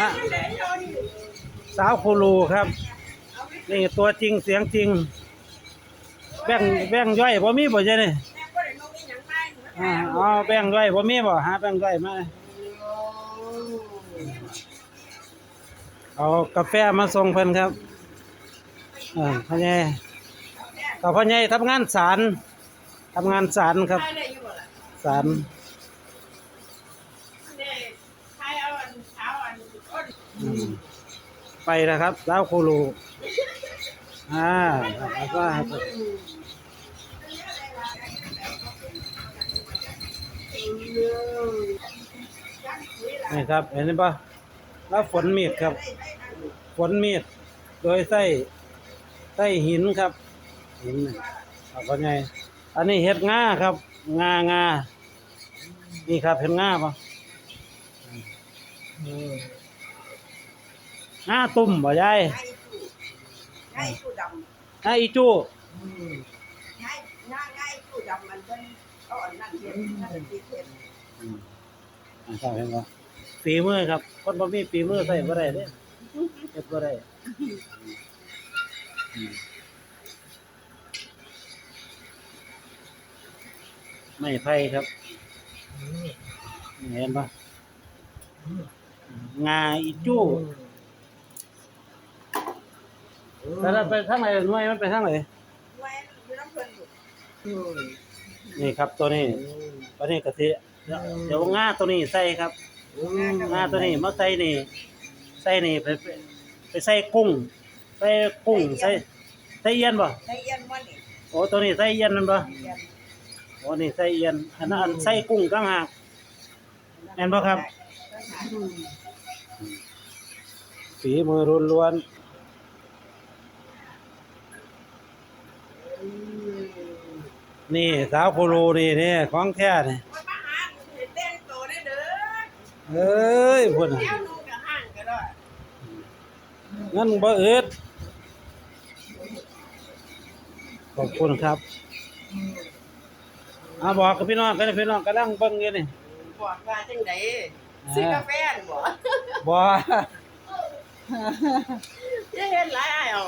ฮะสาวคูรูครับ นี่ตัวจริงเสียงจริง แบ่งแบ่งย่อยบ่มีบ่ใช่นี่อ่าอ๋อแบ่งย่อยบ่มีบ่หาแบ่งย่อยมาเอากาแฟมาส่งเพิ่นครับอ่าพ่อใหญ่กับพ่อใหญ่ทำงานศาลทำงานศาลครับศาลอืม ไปนะครับสาวโคูรูอ่าแล้วก็นี่ครับ เห็นปะแล้วฝนเมีดครับ ฝนเมีดโดยไส้ไส้หินครับ หินเอาไง อันนี้เห็ดง่าครับ งางานี่ครับเห็ดง่าปะ ง่าตุ่มบ่ยายง่ายผู้ดง่าอีจู้ำง่ายง่ายง่ายผู้ดำมันเป็นเอาอันนั้นเห็นนั่นที่เห็นอืมอ่าครับเห็นปะฝีมือครับ คนบ่มีฝีมือใส่บ่ได้เด้เฮ็ดบ่ได้อืมไม่ไผ่ครับเห็นปะงาอีจู้ แต่ถ้าไปทางไหนหน่วยมันไปทางไหนไว้อยู่น้ำเพลินอยู่นี่ครับตัวนี้ตัวนี้กะทิเดี๋ยวงาตัวนี้ใส่ครับงาตัวนี้มาใส่นี่ใส่นี่ไปไปไปใส่กุ้ง ใส่กุ้งใส่ใส่เอียนบ่ในเอียนวันนี้โอ้ตัวนี้ใส่เอียนนั่นบ่เอียนโอ้นี่ใส่เอียนอันนั้นอันใส่กุ้งต่างหาก แม่นบ่ครับ ฝีมือล้วนๆ นี่สาวโคโลนี่นี่ของแท้นี่ว่ามาหาเห็นเต้นโตได้เด้อเอ้ยพุ่นน่ะเที่ยวนูกับห้างก็ได้งั้นบ่อึดขอบคุณครับอาบอกกับพี่น้องกันพี่น้องกำลังเบิ่งอยู่นี่บอกว่าจังไดซื้อกาแฟนี่บ่บ่ จะเห็นหลายอ้ายเอา